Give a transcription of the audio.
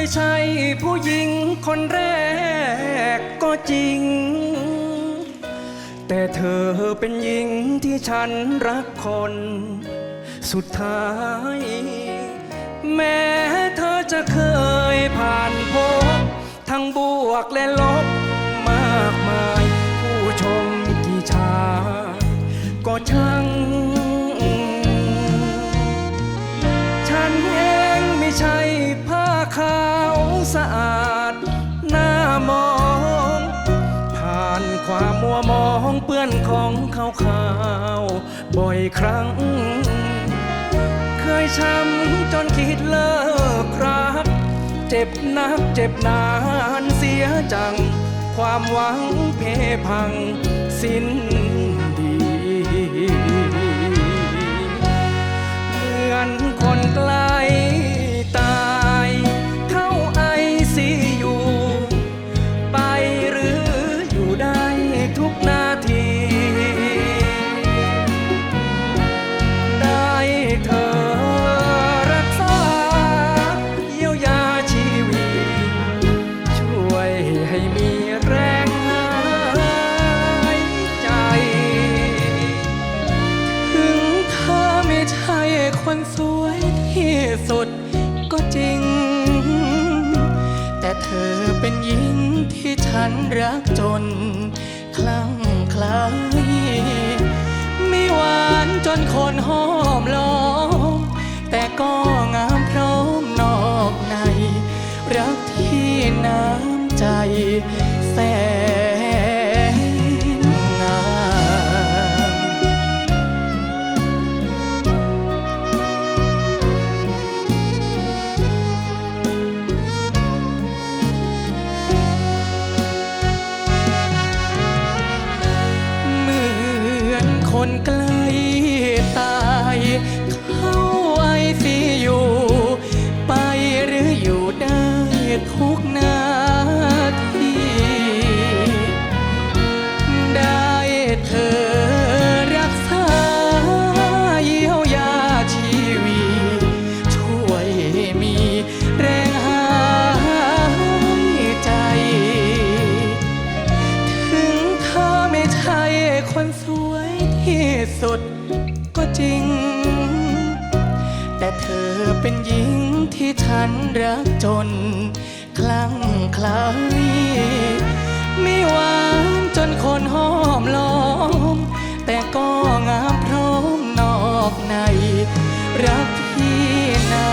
ไม่ใช่ผู้หญิงคนแรกก็จริง แต่เธอเป็นหญิงที่ฉันรักคน สุดท้าย แม้เธอจะเคยผ่านพบ ทั้งบวกและลบมากมาย ผู้ชมกี่ชา ก็ช่าง ความมัวมองเปื้อนของขาวขาวๆบ่อยครั้ง เคยช้ำจนคิดเลิกรัก เจ็บนักเจ็บนานเสียจัง ความหวังเพพังสิ้น ฉันรักจน คลั่งคล้ไม่หวานจนคนห้อมล้อม แต่ก็งามพร้อมนอกใน รักที่น้ำใจแสน คนใกล้ สุดก็จริง แต่เธอเป็นหญิงที่ฉันรักจน คลั่งคล้ไม่หวานจนคนห้อมล้อม แต่ก็งามพร้อมนอกใน รักพี่นา